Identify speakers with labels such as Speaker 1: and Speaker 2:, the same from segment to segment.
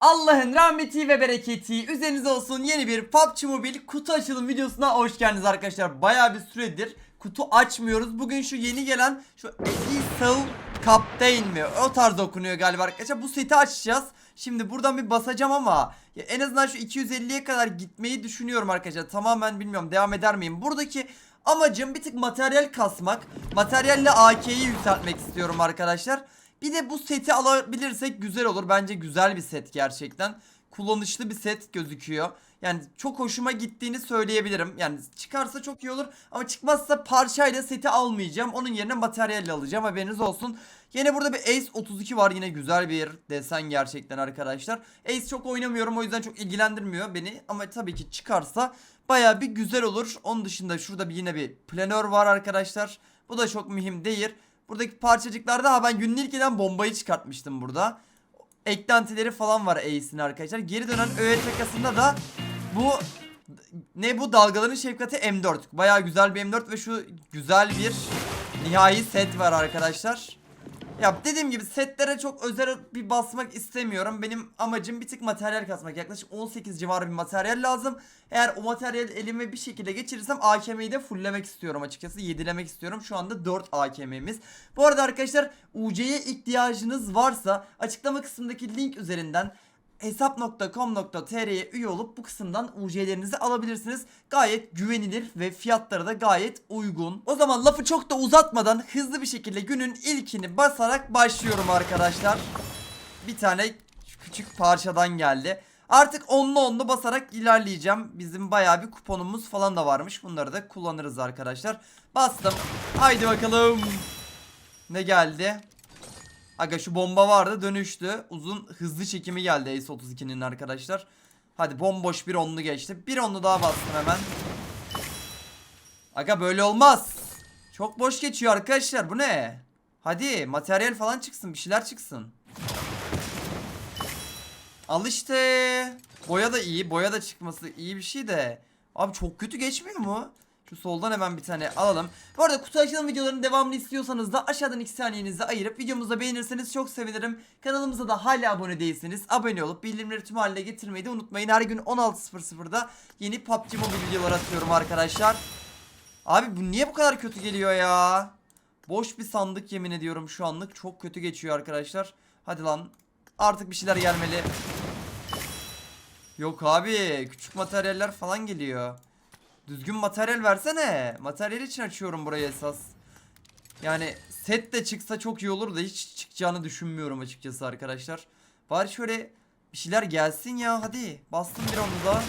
Speaker 1: Allah'ın rahmeti ve bereketi üzerinize olsun yeni bir PUBG Mobile kutu açılım videosuna hoş geldiniz arkadaşlar. Baya bir süredir kutu açmıyoruz. Bugün şu yeni gelen şu Eagle Captain mi? O tarz okunuyor galiba arkadaşlar. Bu seti açacağız. Şimdi buradan bir basacağım ama ya en azından şu 250'ye kadar gitmeyi düşünüyorum arkadaşlar. Tamamen bilmiyorum devam eder miyim? Buradaki amacım bir tık materyal kasmak. Materyalle AK'yi yükseltmek istiyorum arkadaşlar. Bir de bu seti alabilirsek güzel olur. Bence güzel bir set gerçekten. Kullanışlı bir set gözüküyor. Yani çok hoşuma gittiğini söyleyebilirim. Yani çıkarsa çok iyi olur. Ama çıkmazsa parçayla seti almayacağım. Onun yerine materyalle alacağım. Haberiniz olsun. Yine burada bir Ace 32 var. Yine güzel bir desen gerçekten arkadaşlar. Ace çok oynamıyorum. O yüzden çok ilgilendirmiyor beni. Ama tabii ki çıkarsa baya bir güzel olur. Onun dışında şurada bir yine bir planör var arkadaşlar. Bu da çok mühim değil. Buradaki parçacıklarda ha ben günlük bombayı çıkartmıştım burada. Eklentileri falan var Ace'in arkadaşlar. Geri dönen öğe takasında da bu ne bu dalgaların şefkati M4. Baya güzel bir M4 ve şu güzel bir nihai set var arkadaşlar. Ya dediğim gibi setlere çok özel bir basmak istemiyorum. Benim amacım bir tık materyal kasmak. Yaklaşık 18 civarı bir materyal lazım. Eğer o materyal elime bir şekilde geçirirsem AKM'yi de fulllemek istiyorum açıkçası. Yedilemek istiyorum. Şu anda 4 AKM'miz. Bu arada arkadaşlar UC'ye ihtiyacınız varsa açıklama kısmındaki link üzerinden hesap.com.tr'ye üye olup bu kısımdan UC'lerinizi alabilirsiniz. Gayet güvenilir ve fiyatları da gayet uygun. O zaman lafı çok da uzatmadan hızlı bir şekilde günün ilkini basarak başlıyorum arkadaşlar. Bir tane küçük parçadan geldi. Artık onlu onlu basarak ilerleyeceğim. Bizim bayağı bir kuponumuz falan da varmış. Bunları da kullanırız arkadaşlar. Bastım. Haydi bakalım. Ne geldi? Aga şu bomba vardı dönüştü. Uzun hızlı çekimi geldi Ace 32'nin arkadaşlar. Hadi bomboş bir onlu geçti. Bir onlu daha bastım hemen. Aga böyle olmaz. Çok boş geçiyor arkadaşlar bu ne? Hadi materyal falan çıksın bir şeyler çıksın. Al işte. Boya da iyi. Boya da çıkması iyi bir şey de. Abi çok kötü geçmiyor mu? Şu soldan hemen bir tane alalım. Bu arada kutu açılım videolarının devamını istiyorsanız da aşağıdan 2 saniyenizi ayırıp videomuzu beğenirseniz çok sevinirim. Kanalımıza da hala abone değilseniz abone olup bildirimleri tüm haline getirmeyi de unutmayın. Her gün 16.00'da yeni PUBG Mobile videolar atıyorum arkadaşlar. Abi bu niye bu kadar kötü geliyor ya? Boş bir sandık yemin ediyorum şu anlık. Çok kötü geçiyor arkadaşlar. Hadi lan. Artık bir şeyler gelmeli. Yok abi. Küçük materyaller falan geliyor. Düzgün materyal versene. Materyal için açıyorum burayı esas. Yani set de çıksa çok iyi olur da hiç çıkacağını düşünmüyorum açıkçası arkadaşlar. Bari şöyle bir şeyler gelsin ya hadi. Bastım bir onu da.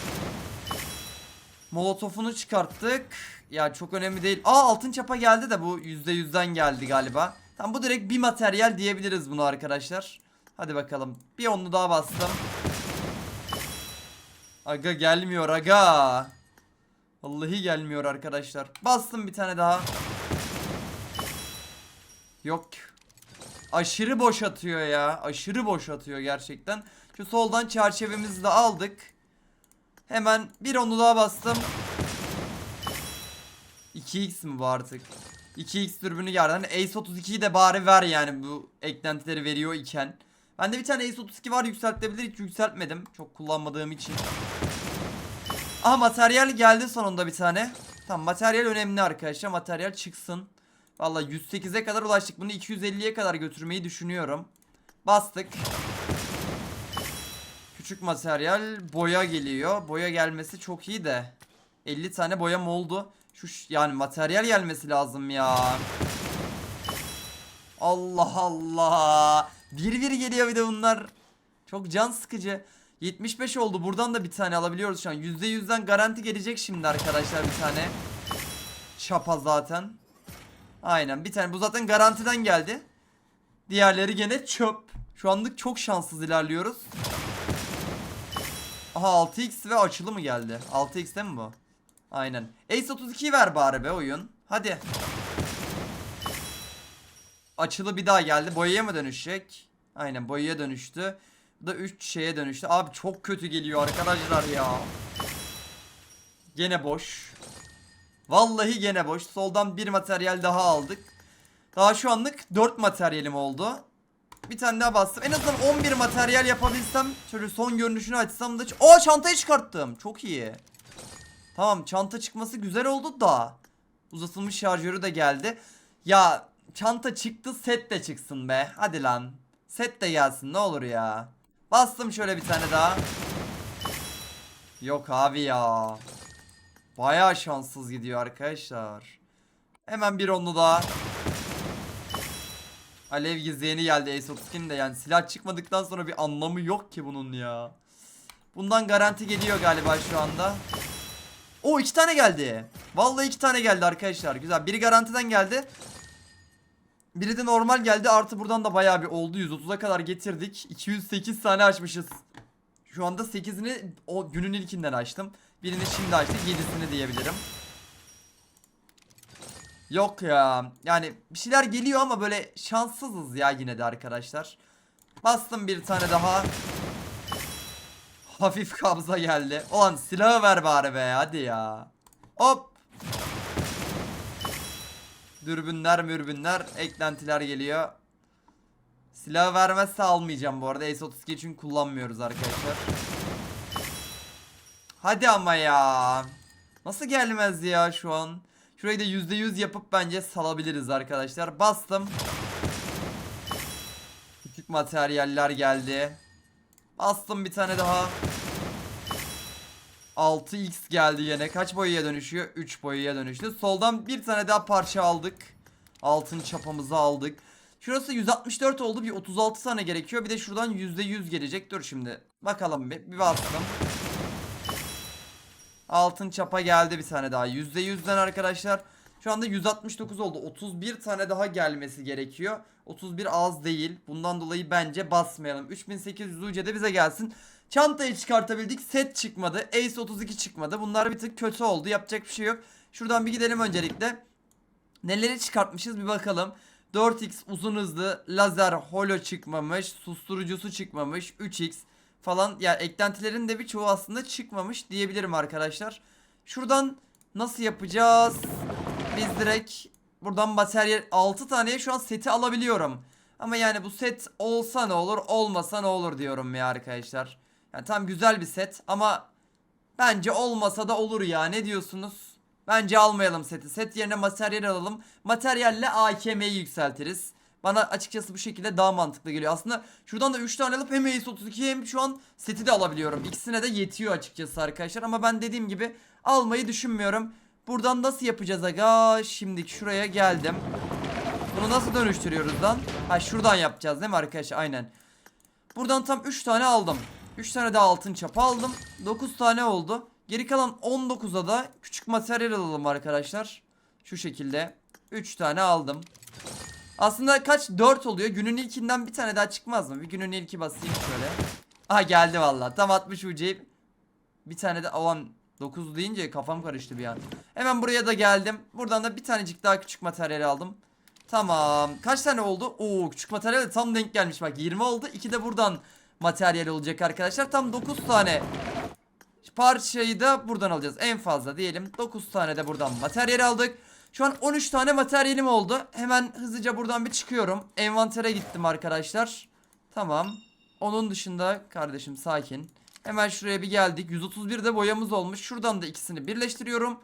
Speaker 1: Molotofunu çıkarttık. Ya çok önemli değil. Aa altın çapa geldi de bu %100'den geldi galiba. Tam bu direkt bir materyal diyebiliriz bunu arkadaşlar. Hadi bakalım. Bir onlu daha bastım. Aga gelmiyor aga. Vallahi gelmiyor arkadaşlar. Bastım bir tane daha. Yok. Aşırı boş atıyor ya. Aşırı boş atıyor gerçekten. Şu soldan çerçevemizi de aldık. Hemen bir onu daha bastım. 2x mi bu artık? 2x dürbünü geldi. Hani Ace 32'yi de bari ver yani bu eklentileri veriyor iken. Bende bir tane Ace 32 var yükseltebilir hiç yükseltmedim. Çok kullanmadığım için. Aha materyal geldi sonunda bir tane. Tamam materyal önemli arkadaşlar. Materyal çıksın. Vallahi 108'e kadar ulaştık. Bunu 250'ye kadar götürmeyi düşünüyorum. Bastık. Küçük materyal boya geliyor. Boya gelmesi çok iyi de. 50 tane boyam oldu. Şu yani materyal gelmesi lazım ya. Allah Allah. Bir bir geliyor bir de bunlar. Çok can sıkıcı. 75 oldu. Buradan da bir tane alabiliyoruz şu an. %100'den garanti gelecek şimdi arkadaşlar bir tane. Çapa zaten. Aynen bir tane. Bu zaten garantiden geldi. Diğerleri gene çöp. Şu anlık çok şanssız ilerliyoruz. Aha 6x ve açılı mı geldi? 6x'te mi bu? Aynen. Ace 32 ver bari be oyun. Hadi. Açılı bir daha geldi. Boyaya mı dönüşecek? Aynen boyaya dönüştü. Da 3 şeye dönüştü. Abi çok kötü geliyor arkadaşlar ya. Gene boş. Vallahi gene boş. Soldan bir materyal daha aldık. Daha şu anlık 4 materyalim oldu. Bir tane daha bastım. En azından 11 materyal yapabilsem. Şöyle son görünüşünü açsam da. Aa çantayı çıkarttım. Çok iyi. Tamam çanta çıkması güzel oldu da. Uzatılmış şarjörü de geldi. Ya çanta çıktı set de çıksın be. Hadi lan. Set de gelsin ne olur ya. Bastım şöyle bir tane daha. Yok abi ya. Baya şanssız gidiyor arkadaşlar. Hemen bir onlu daha. Alev gizleyeni geldi Ace 32'nin de yani silah çıkmadıktan sonra bir anlamı yok ki bunun ya. Bundan garanti geliyor galiba şu anda. O iki tane geldi. Vallahi iki tane geldi arkadaşlar. Güzel. Biri garantiden geldi. Biri de normal geldi. Artı buradan da bayağı bir oldu. 130'a kadar getirdik. 208 tane açmışız. Şu anda 8'ini o günün ilkinden açtım. Birini şimdi açtık. 7'sini diyebilirim. Yok ya. Yani bir şeyler geliyor ama böyle şanssızız ya yine de arkadaşlar. Bastım bir tane daha. Hafif kabza geldi. Ulan silahı ver bari be hadi ya. Hop. Dürbünler mürbünler eklentiler geliyor. Silahı vermezse almayacağım bu arada. S32 çünkü kullanmıyoruz arkadaşlar. Hadi ama ya. Nasıl gelmez ya şu an? Şurayı da %100 yapıp bence salabiliriz arkadaşlar. Bastım. Küçük materyaller geldi. Bastım bir tane daha. 6x geldi yine. Kaç boyaya dönüşüyor? 3 boyaya dönüştü. Soldan bir tane daha parça aldık. Altın çapamızı aldık. Şurası 164 oldu. Bir 36 tane gerekiyor. Bir de şuradan %100 gelecek. Dur şimdi. Bakalım bir. Bir bastım. Altın çapa geldi bir tane daha. %100'den arkadaşlar. Şu anda 169 oldu. 31 tane daha gelmesi gerekiyor. 31 az değil. Bundan dolayı bence basmayalım. 3800 UC de bize gelsin. Çantayı çıkartabildik. Set çıkmadı. Ace 32 çıkmadı. Bunlar bir tık kötü oldu. Yapacak bir şey yok. Şuradan bir gidelim öncelikle. Neleri çıkartmışız bir bakalım. 4x uzun hızlı lazer holo çıkmamış. Susturucusu çıkmamış. 3x falan. Ya eklentilerin de birçoğu aslında çıkmamış diyebilirim arkadaşlar. Şuradan nasıl yapacağız? Biz direkt buradan materyal 6 taneye şu an seti alabiliyorum. Ama yani bu set olsa ne olur olmasa ne olur diyorum ya arkadaşlar. Yani tam güzel bir set ama bence olmasa da olur ya ne diyorsunuz? Bence almayalım seti. Set yerine materyal alalım. Materyalle AKM'yi yükseltiriz. Bana açıkçası bu şekilde daha mantıklı geliyor. Aslında şuradan da 3 tane alıp hem Ace 32 hem şu an seti de alabiliyorum. İkisine de yetiyor açıkçası arkadaşlar. Ama ben dediğim gibi almayı düşünmüyorum. Buradan nasıl yapacağız aga? Şimdi şuraya geldim. Bunu nasıl dönüştürüyoruz lan? Ha şuradan yapacağız değil mi arkadaşlar? Aynen. Buradan tam 3 tane aldım. 3 tane de altın çapa aldım. 9 tane oldu. Geri kalan 19'a da küçük materyal alalım arkadaşlar. Şu şekilde. 3 tane aldım. Aslında kaç? 4 oluyor. Günün ilkinden bir tane daha çıkmaz mı? Bir günün ilki basayım şöyle. Aha geldi valla. Tam 60 UC. Bir tane de alan 9 deyince kafam karıştı bir an. Hemen buraya da geldim. Buradan da bir tanecik daha küçük materyal aldım. Tamam. Kaç tane oldu? Oo küçük materyal tam denk gelmiş bak. 20 oldu. 2 de buradan materyal olacak arkadaşlar. Tam 9 tane parçayı da buradan alacağız. En fazla diyelim 9 tane de buradan materyal aldık. Şu an 13 tane materyalim oldu. Hemen hızlıca buradan bir çıkıyorum. Envantere gittim arkadaşlar. Tamam. Onun dışında kardeşim sakin. Hemen şuraya bir geldik. 131 de boyamız olmuş. Şuradan da ikisini birleştiriyorum.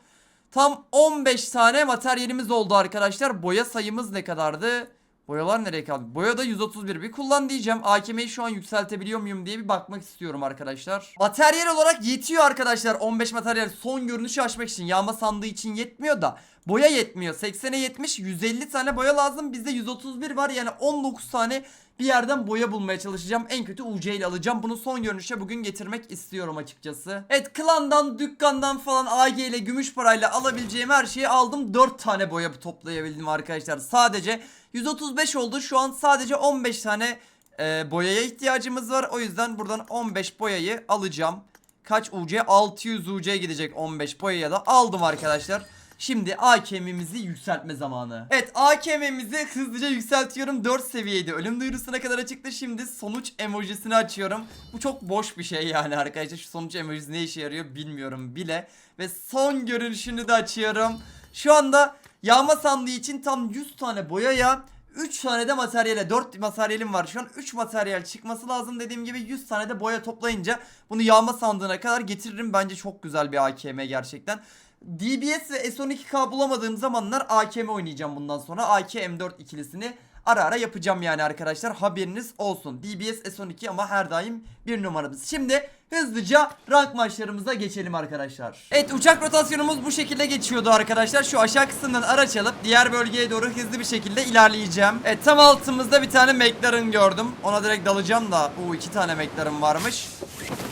Speaker 1: Tam 15 tane materyalimiz oldu arkadaşlar. Boya sayımız ne kadardı? Boyalar nereye kaldı? Boya da 131. Bir kullan diyeceğim. AKM'yi şu an yükseltebiliyor muyum diye bir bakmak istiyorum arkadaşlar. Materyal olarak yetiyor arkadaşlar. 15 materyal son görünüşü açmak için. Yağma sandığı için yetmiyor da. Boya yetmiyor. 80'e 70. 150 tane boya lazım. Bizde 131 var. Yani 19 tane bir yerden boya bulmaya çalışacağım. En kötü UC ile alacağım. Bunu son görünüşe bugün getirmek istiyorum açıkçası. Evet klandan, dükkandan falan AG ile gümüş parayla alabileceğim her şeyi aldım. 4 tane boya toplayabildim arkadaşlar. Sadece 135 oldu. Şu an sadece 15 tane e, boyaya ihtiyacımız var. O yüzden buradan 15 boyayı alacağım. Kaç UC? 600 UC gidecek 15 boyaya da aldım arkadaşlar. Şimdi AKM'imizi yükseltme zamanı. Evet AKM'imizi hızlıca yükseltiyorum. 4 seviyeydi. Ölüm duyurusuna kadar açıktı. Şimdi sonuç emojisini açıyorum. Bu çok boş bir şey yani arkadaşlar. Şu sonuç emojisi ne işe yarıyor bilmiyorum bile. Ve son görünüşünü de açıyorum. Şu anda yağma sandığı için tam 100 tane boyaya 3 tane de materyale 4 materyalim var şu an 3 materyal çıkması lazım dediğim gibi 100 tane de boya toplayınca bunu yağma sandığına kadar getiririm bence çok güzel bir AKM gerçekten. DBS ve S12K bulamadığım zamanlar AKM oynayacağım bundan sonra AK M4 ikilisini ara ara yapacağım yani arkadaşlar haberiniz olsun. DBS S12 ama her daim bir numaramız. Şimdi hızlıca rank maçlarımıza geçelim arkadaşlar. Evet uçak rotasyonumuz bu şekilde geçiyordu arkadaşlar. Şu aşağı kısımdan araç alıp diğer bölgeye doğru hızlı bir şekilde ilerleyeceğim. Evet tam altımızda bir tane McLaren gördüm. Ona direkt dalacağım da. Oo iki tane McLaren varmış.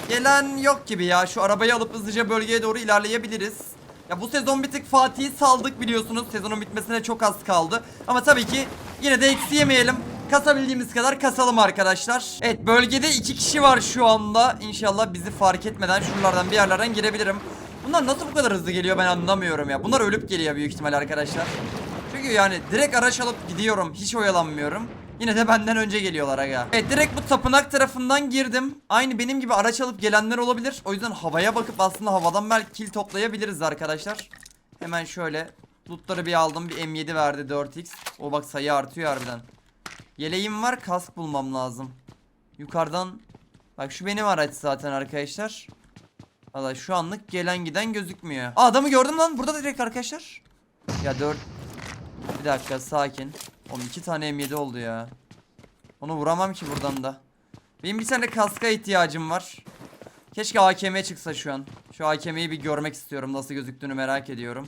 Speaker 1: Gelen yok gibi ya. Şu arabayı alıp hızlıca bölgeye doğru ilerleyebiliriz. Ya bu sezon bir tık Fatih'i saldık biliyorsunuz. Sezonun bitmesine çok az kaldı. Ama tabii ki yine de eksi yemeyelim. Kasabildiğimiz kadar kasalım arkadaşlar. Evet bölgede iki kişi var şu anda. İnşallah bizi fark etmeden şuralardan bir yerlerden girebilirim. Bunlar nasıl bu kadar hızlı geliyor ben anlamıyorum ya. Bunlar ölüp geliyor büyük ihtimal arkadaşlar. Çünkü yani direkt araç alıp gidiyorum. Hiç oyalanmıyorum. Yine de benden önce geliyorlar aga. Evet direkt bu tapınak tarafından girdim. Aynı benim gibi araç alıp gelenler olabilir. O yüzden havaya bakıp aslında havadan belki kill toplayabiliriz arkadaşlar. Hemen şöyle lootları bir aldım. Bir M7 verdi 4x. O bak sayı artıyor harbiden. Yeleğim var kask bulmam lazım. Yukarıdan Bak şu benim araç zaten arkadaşlar. Valla şu anlık gelen giden gözükmüyor. Aa, adamı gördüm lan burada direkt arkadaşlar. Ya 4 Bir dakika sakin. Oğlum iki tane M7 oldu ya. Onu vuramam ki buradan da. Benim bir tane kaska ihtiyacım var. Keşke AKM çıksa şu an. Şu AKM'yi bir görmek istiyorum. Nasıl gözüktüğünü merak ediyorum.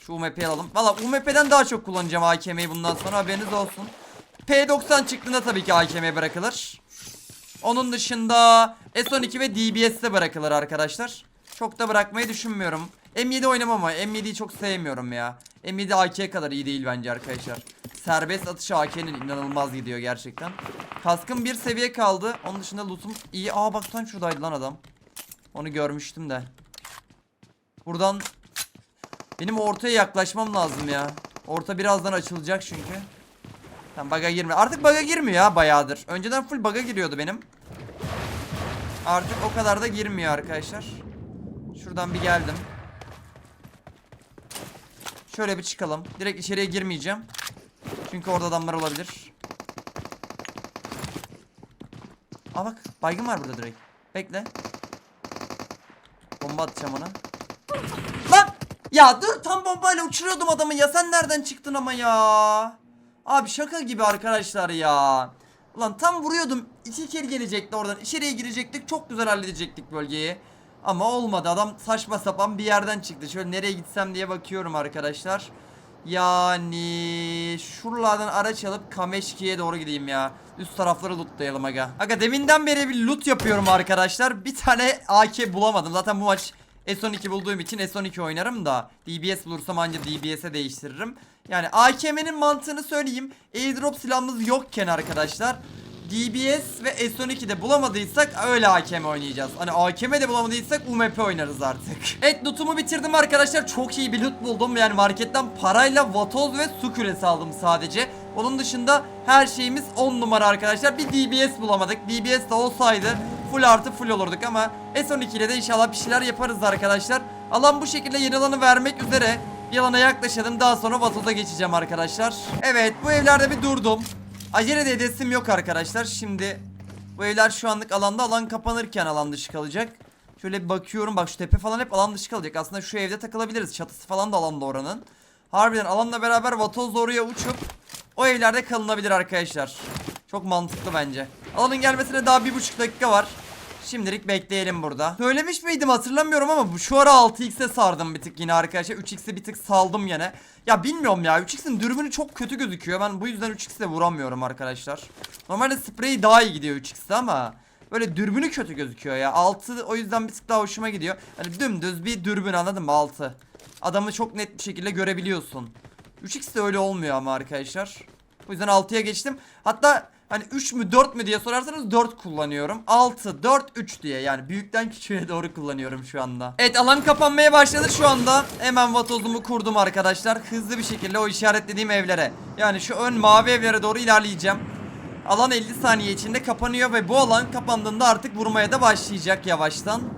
Speaker 1: Şu UMP'yi alalım. Valla UMP'den daha çok kullanacağım AKM'yi bundan sonra haberiniz olsun. P90 çıktığında tabii ki AKM bırakılır. Onun dışında S12 ve DBS'de bırakılır arkadaşlar. Çok da bırakmayı düşünmüyorum. M7 oynamam ama M7'yi çok sevmiyorum ya. M7 AK kadar iyi değil bence arkadaşlar. Serbest atış AK'nin inanılmaz gidiyor gerçekten. Kaskım bir seviye kaldı. Onun dışında lootum iyi. Aa bak sen şuradaydı lan adam. Onu görmüştüm de. Buradan benim ortaya yaklaşmam lazım ya. Orta birazdan açılacak çünkü. Tamam baga girme. Artık baga girmiyor ya bayağıdır. Önceden full baga giriyordu benim. Artık o kadar da girmiyor arkadaşlar. Şuradan bir geldim. Şöyle bir çıkalım. Direkt içeriye girmeyeceğim. Çünkü orada adamlar olabilir. Aa bak baygın var burada direkt. Bekle. Bomba atacağım ona. Lan! Ya dur tam bombayla uçuruyordum adamı ya sen nereden çıktın ama ya? Abi şaka gibi arkadaşlar ya. Ulan tam vuruyordum. iki kere gelecekti oradan. İçeriye girecektik. Çok güzel halledecektik bölgeyi. Ama olmadı. Adam saçma sapan bir yerden çıktı. Şöyle nereye gitsem diye bakıyorum arkadaşlar. Yani şuralardan araç alıp Kameşki'ye doğru gideyim ya. Üst tarafları lootlayalım aga. Aga deminden beri bir loot yapıyorum arkadaşlar. Bir tane AK bulamadım. Zaten bu maç S12 bulduğum için S12 oynarım da DBS bulursam anca DBS'e değiştiririm. Yani AKM'nin mantığını söyleyeyim. Airdrop silahımız yokken arkadaşlar. DBS ve S12'de bulamadıysak öyle AKM oynayacağız. Hani AKM'de bulamadıysak UMP oynarız artık. Evet lootumu bitirdim arkadaşlar. Çok iyi bir loot buldum. Yani marketten parayla vatoz ve su küresi aldım sadece. Onun dışında her şeyimiz 10 numara arkadaşlar. Bir DBS bulamadık. DBS de olsaydı full artı full olurduk ama S12 ile de inşallah bir şeyler yaparız arkadaşlar. Alan bu şekilde yeni alanı vermek üzere. Bir alana yaklaşalım. Daha sonra vatoza geçeceğim arkadaşlar. Evet bu evlerde bir durdum. Acele de edesim yok arkadaşlar. Şimdi bu evler şu anlık alanda alan kapanırken alan dışı kalacak. Şöyle bir bakıyorum bak şu tepe falan hep alan dışı kalacak. Aslında şu evde takılabiliriz. Çatısı falan da alanda oranın. Harbiden alanla beraber vatozla oraya uçup o evlerde kalınabilir arkadaşlar. Çok mantıklı bence. Alanın gelmesine daha bir buçuk dakika var. Şimdilik bekleyelim burada. Söylemiş miydim hatırlamıyorum ama bu şu ara 6x'e sardım bir tık yine arkadaşlar. 3x'e bir tık saldım yine. Ya bilmiyorum ya 3x'in dürbünü çok kötü gözüküyor. Ben bu yüzden 3x'e vuramıyorum arkadaşlar. Normalde spreyi daha iyi gidiyor 3x'te ama böyle dürbünü kötü gözüküyor ya. 6 o yüzden bir tık daha hoşuma gidiyor. Hani dümdüz bir dürbün anladın mı 6. Adamı çok net bir şekilde görebiliyorsun. 3x de öyle olmuyor ama arkadaşlar. O yüzden 6'ya geçtim. Hatta hani 3 mü 4 mü diye sorarsanız 4 kullanıyorum. 6, 4, 3 diye yani büyükten küçüğe doğru kullanıyorum şu anda. Evet alan kapanmaya başladı şu anda. Hemen vatozumu kurdum arkadaşlar. Hızlı bir şekilde o işaretlediğim evlere. Yani şu ön mavi evlere doğru ilerleyeceğim. Alan 50 saniye içinde kapanıyor ve bu alan kapandığında artık vurmaya da başlayacak yavaştan.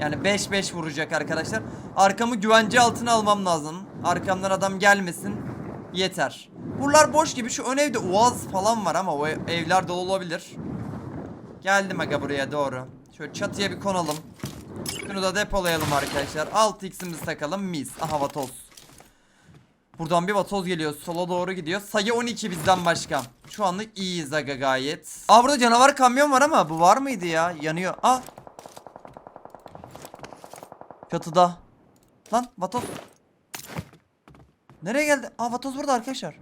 Speaker 1: Yani 5-5 vuracak arkadaşlar. Arkamı güvence altına almam lazım. Arkamdan adam gelmesin. Yeter. Buralar boş gibi şu ön evde uaz falan var ama o ev- evler dolu olabilir. Geldim aga buraya doğru. Şöyle çatıya bir konalım. Şunu da depolayalım arkadaşlar. 6x'imizi takalım mis. Aha vatoz. Buradan bir vatoz geliyor. Sola doğru gidiyor. Sayı 12 bizden başka. Şu anlık iyiyiz aga gayet. Aa burada canavar kamyon var ama bu var mıydı ya? Yanıyor. Aa. Çatıda. Lan vatoz. Nereye geldi? Aa vatoz burada arkadaşlar.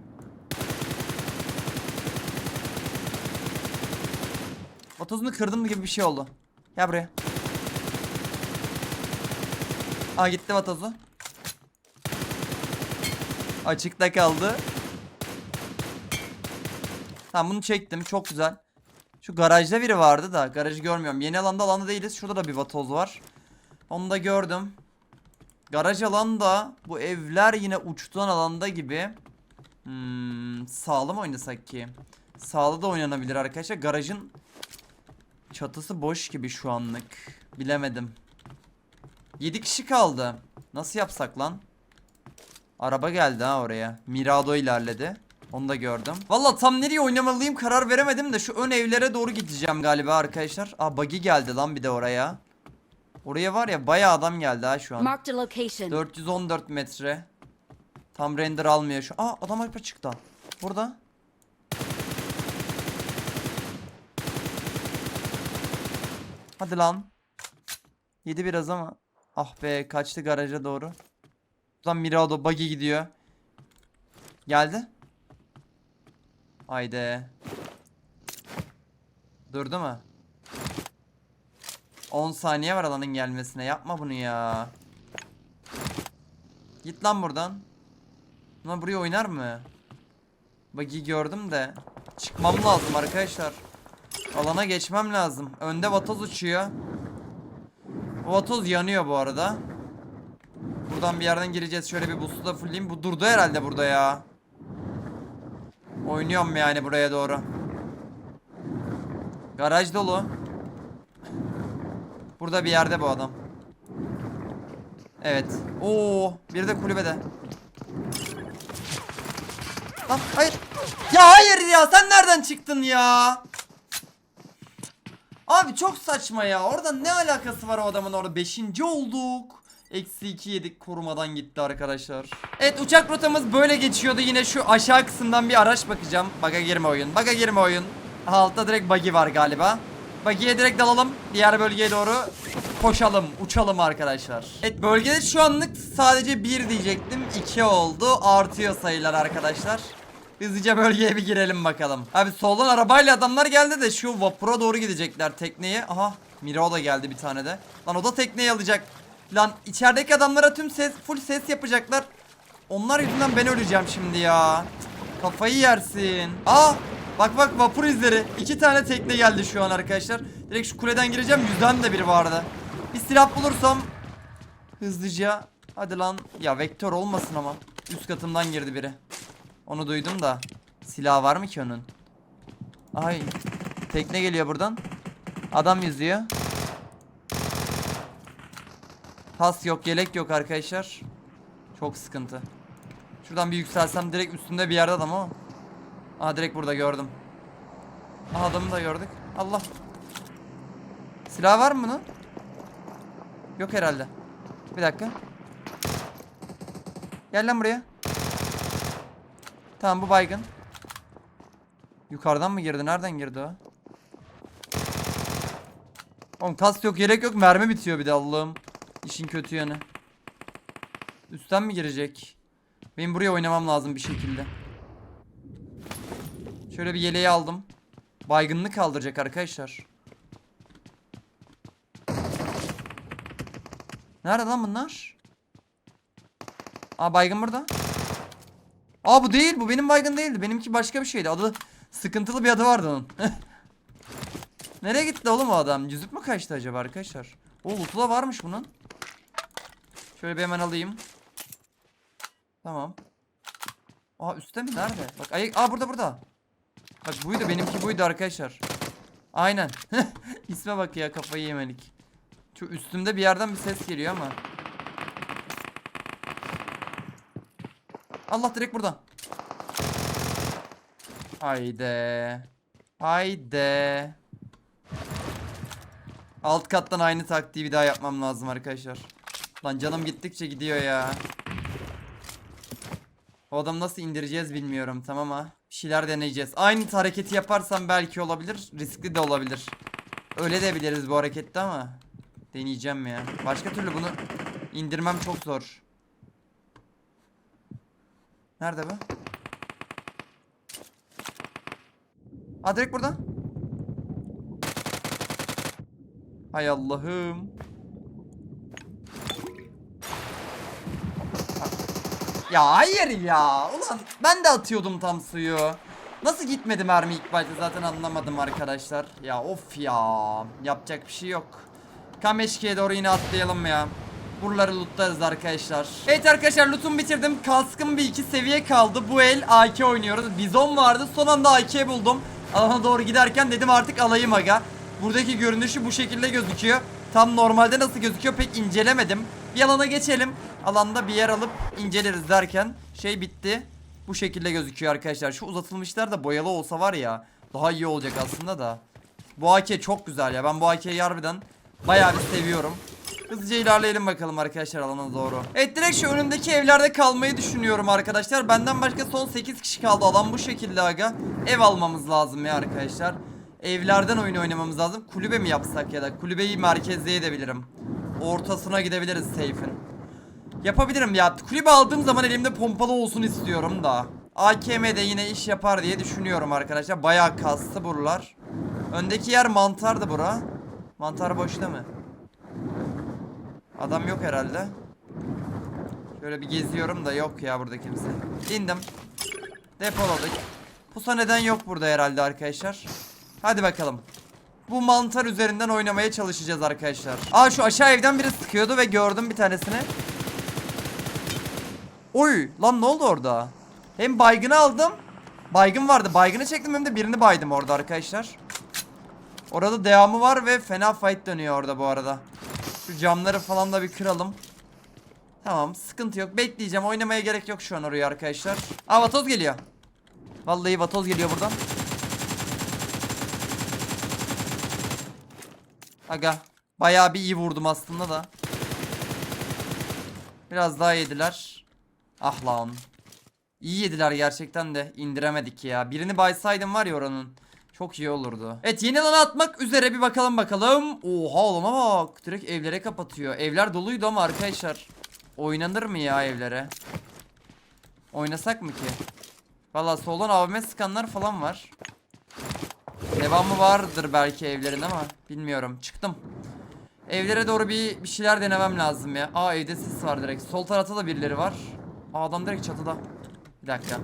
Speaker 1: Vatozunu kırdım gibi bir şey oldu. Gel buraya. Aa gitti vatozu. Açıkta kaldı. Tamam bunu çektim. Çok güzel. Şu garajda biri vardı da garajı görmüyorum. Yeni alanda alanda değiliz. Şurada da bir vatoz var. Onu da gördüm. Garaj alanda bu evler yine uçtuğun alanda gibi. Hmm, sağlı mı oynasak ki? Sağlı da oynanabilir arkadaşlar. Garajın çatısı boş gibi şu anlık. Bilemedim. 7 kişi kaldı. Nasıl yapsak lan? Araba geldi ha oraya. Mirado ilerledi. Onu da gördüm. Valla tam nereye oynamalıyım karar veremedim de şu ön evlere doğru gideceğim galiba arkadaşlar. Aa buggy geldi lan bir de oraya. Oraya var ya bayağı adam geldi ha şu an.
Speaker 2: Marked a location.
Speaker 1: 414 metre. Tam render almıyor şu. Aa adam hep çıktı. Burada. Hadi lan. Yedi biraz ama. Ah be kaçtı garaja doğru. Buradan Mirado buggy gidiyor. Geldi. Haydi. Durdu mu? 10 saniye var alanın gelmesine. Yapma bunu ya. Git lan buradan. Lan buraya oynar mı? Buggy gördüm de. Çıkmam lazım arkadaşlar. Alana geçmem lazım. Önde vatoz uçuyor. O vatoz yanıyor bu arada. Buradan bir yerden gireceğiz. Şöyle bir boost'u da fullleyeyim. Bu durdu herhalde burada ya. Oynuyorum yani buraya doğru. Garaj dolu. Burada bir yerde bu adam. Evet. Oo, bir de kulübede. Lan hayır. Ya hayır ya sen nereden çıktın ya? Abi çok saçma ya. Orada ne alakası var o adamın orada? Beşinci olduk. Eksi 2 yedik korumadan gitti arkadaşlar. Evet uçak rotamız böyle geçiyordu. Yine şu aşağı kısımdan bir araç bakacağım. Baga girme oyun. Baga girme oyun. Altta direkt buggy var galiba. Buggy'ye direkt dalalım. Diğer bölgeye doğru koşalım. Uçalım arkadaşlar. Evet bölgede şu anlık sadece 1 diyecektim. 2 oldu. Artıyor sayılar arkadaşlar. Hızlıca bölgeye bir girelim bakalım. Abi soldan arabayla adamlar geldi de şu vapura doğru gidecekler tekneye. Aha Miro da geldi bir tane de. Lan o da tekneyi alacak. Lan içerideki adamlara tüm ses full ses yapacaklar. Onlar yüzünden ben öleceğim şimdi ya. Kafayı yersin. Aa bak bak vapur izleri. İki tane tekne geldi şu an arkadaşlar. Direkt şu kuleden gireceğim. Yüzden de biri vardı. Bir silah bulursam hızlıca. Hadi lan. Ya vektör olmasın ama. Üst katımdan girdi biri. Onu duydum da. Silah var mı ki onun? Ay. Tekne geliyor buradan. Adam yüzüyor. Pas yok, yelek yok arkadaşlar. Çok sıkıntı. Şuradan bir yükselsem direkt üstünde bir yerde adam ama. Aha direkt burada gördüm. Aha adamı da gördük. Allah. Silah var mı bunun? Yok herhalde. Bir dakika. Gel lan buraya. Tamam bu baygın. Yukarıdan mı girdi? Nereden girdi o? Oğlum kas yok, yelek yok, mermi bitiyor bir de Allah'ım. İşin kötü yanı. Üstten mi girecek? Benim buraya oynamam lazım bir şekilde. Şöyle bir yeleği aldım. Baygınlık kaldıracak arkadaşlar. Nerede lan bunlar? Aa baygın burada. Aa bu değil bu benim baygın değildi. Benimki başka bir şeydi. Adı sıkıntılı bir adı vardı onun. Nereye gitti oğlum o adam? Yüzüp mü kaçtı acaba arkadaşlar? O loot'u da varmış bunun. Şöyle bir hemen alayım. Tamam. Aa üstte mi? Nerede? Bak ay Aa burada burada. Bak buydu benimki buydu arkadaşlar. Aynen. İsme bak ya kafayı yemelik. Şu üstümde bir yerden bir ses geliyor ama. Allah direkt burada. Haydi. Haydi. Alt kattan aynı taktiği bir daha yapmam lazım arkadaşlar. Lan canım gittikçe gidiyor ya. O adamı nasıl indireceğiz bilmiyorum tamam ama bir şeyler deneyeceğiz. Aynı hareketi yaparsam belki olabilir. Riskli de olabilir. Öyle de biliriz bu harekette ama. Deneyeceğim ya. Başka türlü bunu indirmem çok zor. Nerede bu? Aa direkt burada. Hay Allah'ım. Ya hayır ya. Ulan ben de atıyordum tam suyu. Nasıl gitmedi mermi ilk başta zaten anlamadım arkadaşlar. Ya of ya. Yapacak bir şey yok. Kameşki'ye doğru yine atlayalım ya. Buraları lootlarız arkadaşlar. Evet arkadaşlar lootumu bitirdim. Kaskım bir iki seviye kaldı. Bu el AK oynuyoruz. Bizon vardı. Son anda AK buldum. Alana doğru giderken dedim artık alayım aga. Buradaki görünüşü bu şekilde gözüküyor. Tam normalde nasıl gözüküyor pek incelemedim. Bir alana geçelim. Alanda bir yer alıp inceleriz derken şey bitti. Bu şekilde gözüküyor arkadaşlar. Şu uzatılmışlar da boyalı olsa var ya daha iyi olacak aslında da. Bu AK çok güzel ya. Ben bu AK'yi harbiden bayağı bir seviyorum. Hızlıca ilerleyelim bakalım arkadaşlar alana doğru. Evet direkt şu önümdeki evlerde kalmayı düşünüyorum arkadaşlar. Benden başka son 8 kişi kaldı. Alan bu şekilde aga. Ev almamız lazım ya arkadaşlar. Evlerden oyun oynamamız lazım. Kulübe mi yapsak ya da kulübeyi merkezleye edebilirim. Ortasına gidebiliriz safe'in. Yapabilirim ya. Kulübe aldığım zaman elimde pompalı olsun istiyorum da. AKM de yine iş yapar diye düşünüyorum arkadaşlar. Bayağı kastı buralar. Öndeki yer mantardı bura. Mantar boşta mı? Adam yok herhalde. Şöyle bir geziyorum da yok ya burada kimse. İndim. Depoladık. Pusa neden yok burada herhalde arkadaşlar. Hadi bakalım. Bu mantar üzerinden oynamaya çalışacağız arkadaşlar. Aa şu aşağı evden biri sıkıyordu ve gördüm bir tanesini. Oy lan ne oldu orada? Hem baygını aldım. Baygın vardı. Baygını çektim hem de birini baydım orada arkadaşlar. Orada devamı var ve fena fight dönüyor orada bu arada. Şu camları falan da bir kıralım. Tamam sıkıntı yok. Bekleyeceğim. Oynamaya gerek yok şu an oraya arkadaşlar. Aa vatoz geliyor. Vallahi vatoz geliyor buradan. Aga. Bayağı bir iyi vurdum aslında da. Biraz daha yediler. Ah lan. İyi yediler gerçekten de indiremedik ya. Birini baysaydım var ya oranın. Çok iyi olurdu. Evet yeni alana atmak üzere bir bakalım bakalım. Oha alana bak. Direkt evlere kapatıyor. Evler doluydu ama arkadaşlar. Oynanır mı ya evlere? Oynasak mı ki? Valla soldan AVM sıkanlar falan var. Devamı vardır belki evlerin ama bilmiyorum. Çıktım. Evlere doğru bir, bir şeyler denemem lazım ya. Aa evde sis var direkt. Sol tarafta da birileri var. Aa adam direkt çatıda. Bir dakika.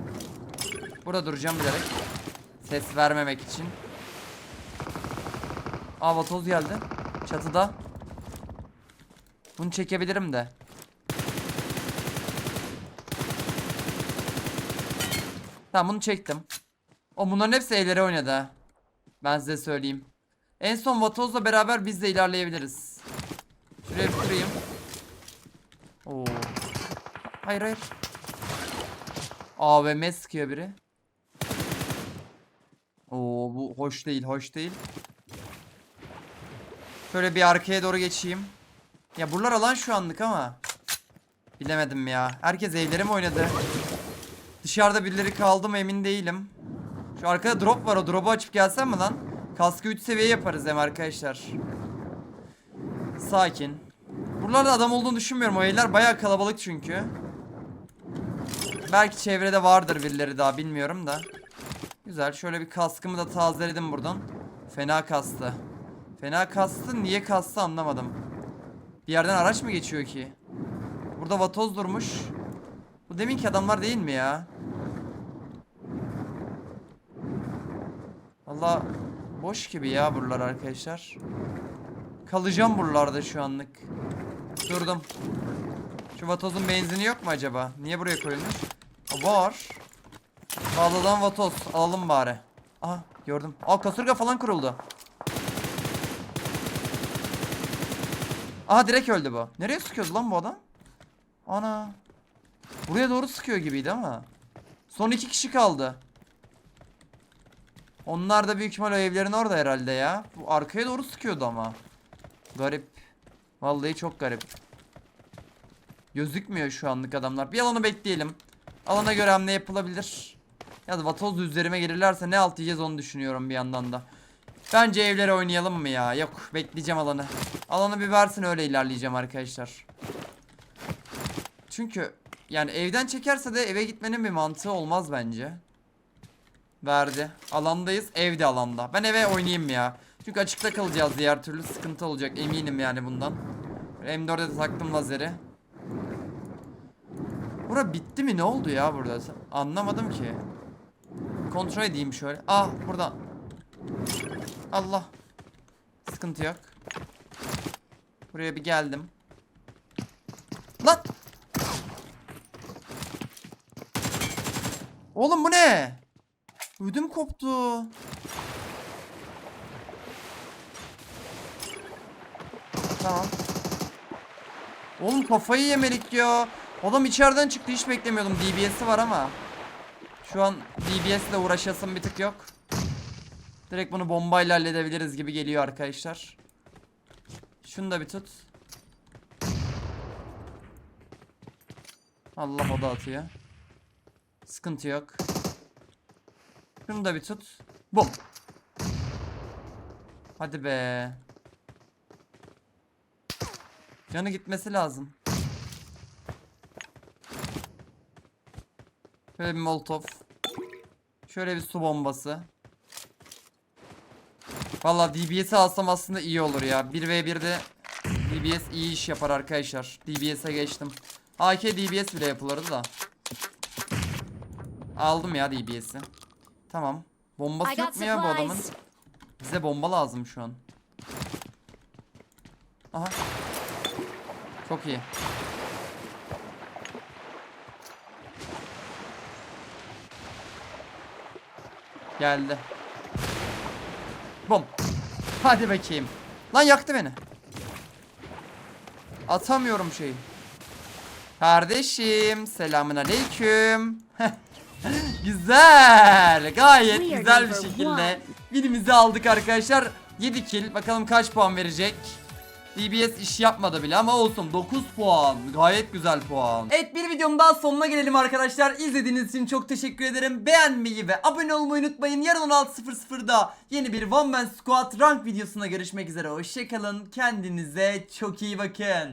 Speaker 1: Burada duracağım bilerek. Ses vermemek için. Aa vatoz geldi. Çatıda. Bunu çekebilirim de. Tamam bunu çektim. O bunların hepsi evlere oynadı ha. Ben size söyleyeyim. En son Vatoz'la beraber biz de ilerleyebiliriz. Şuraya bir kırayım. Oo. Hayır hayır. AVM sıkıyor biri. Oo bu hoş değil hoş değil. Şöyle bir arkaya doğru geçeyim. Ya buralar alan şu anlık ama. Bilemedim ya. Herkes evlere mi oynadı? Dışarıda birileri kaldı mı emin değilim. Şu arkada drop var o drop'u açıp gelsem mi lan? Kaskı 3 seviye yaparız hem arkadaşlar. Sakin. Buralarda adam olduğunu düşünmüyorum. O evler bayağı kalabalık çünkü. Belki çevrede vardır birileri daha bilmiyorum da. Güzel. Şöyle bir kaskımı da tazeledim buradan. Fena kastı. Fena kastı. Niye kastı anlamadım. Bir yerden araç mı geçiyor ki? Burada vatoz durmuş. Bu deminki adamlar değil mi ya? Valla boş gibi ya buralar arkadaşlar. Kalacağım buralarda şu anlık. Durdum. Şu vatozun benzini yok mu acaba? Niye buraya koyulmuş? Aa, var. Fazladan vatoz. Alalım bari. Aha gördüm. Aa kasırga falan kuruldu. Aha direkt öldü bu. Nereye sıkıyordu lan bu adam? Ana. Buraya doğru sıkıyor gibiydi ama. Son iki kişi kaldı. Onlar da büyük ihtimal o evlerin orada herhalde ya. Bu arkaya doğru sıkıyordu ama. Garip. Vallahi çok garip. Gözükmüyor şu anlık adamlar. Bir alanı bekleyelim. Alana göre hamle yapılabilir. Ya da vatoz üzerime gelirlerse ne alt yiyeceğiz onu düşünüyorum bir yandan da. Bence evlere oynayalım mı ya? Yok bekleyeceğim alanı. Alanı bir versin öyle ilerleyeceğim arkadaşlar. Çünkü yani evden çekerse de eve gitmenin bir mantığı olmaz bence. Verdi. Alandayız. Evde alanda. Ben eve oynayayım ya. Çünkü açıkta kalacağız diğer türlü sıkıntı olacak. Eminim yani bundan. M4'e de taktım lazeri. Bura bitti mi? Ne oldu ya burada? Anlamadım ki. Kontrol edeyim şöyle. Ah burada. Allah. Sıkıntı yok. Buraya bir geldim. Lan! Oğlum bu ne? Ödüm koptu. Tamam. Oğlum kafayı yemelik ya. Adam içeriden çıktı hiç beklemiyordum. DBS'i var ama. Şu an DBS ile uğraşasım bir tık yok. Direkt bunu bombayla halledebiliriz gibi geliyor arkadaşlar. Şunu da bir tut. Allah o da atıyor. Sıkıntı yok. Şunu da bir tut. Bum. Hadi be. Canı gitmesi lazım. Şöyle bir molotof. Şöyle bir su bombası. Valla DBS'i alsam aslında iyi olur ya. 1v1'de DBS iyi iş yapar arkadaşlar. DBS'e geçtim. AK DBS bile yapılırdı da. Aldım ya DBS'i. Tamam.
Speaker 2: I
Speaker 1: Bombası
Speaker 2: got
Speaker 1: yok mu ya bu adamın?
Speaker 2: supplies.
Speaker 1: Bize bomba lazım şu an. Aha. Çok iyi. Geldi. Bom. Hadi bakayım. Lan yaktı beni. Atamıyorum şeyi. Kardeşim selamün aleyküm. Güzel. Gayet güzel bir şekilde
Speaker 2: one.
Speaker 1: Winimizi aldık arkadaşlar. 7 kill. Bakalım kaç puan verecek. DBS iş yapmadı bile ama olsun 9 puan. Gayet güzel puan. Evet bir videonun daha sonuna gelelim arkadaşlar. İzlediğiniz için çok teşekkür ederim. Beğenmeyi ve abone olmayı unutmayın. Yarın 16.00'da yeni bir One Man Squad rank videosuna görüşmek üzere. Hoşçakalın. Kendinize çok iyi bakın.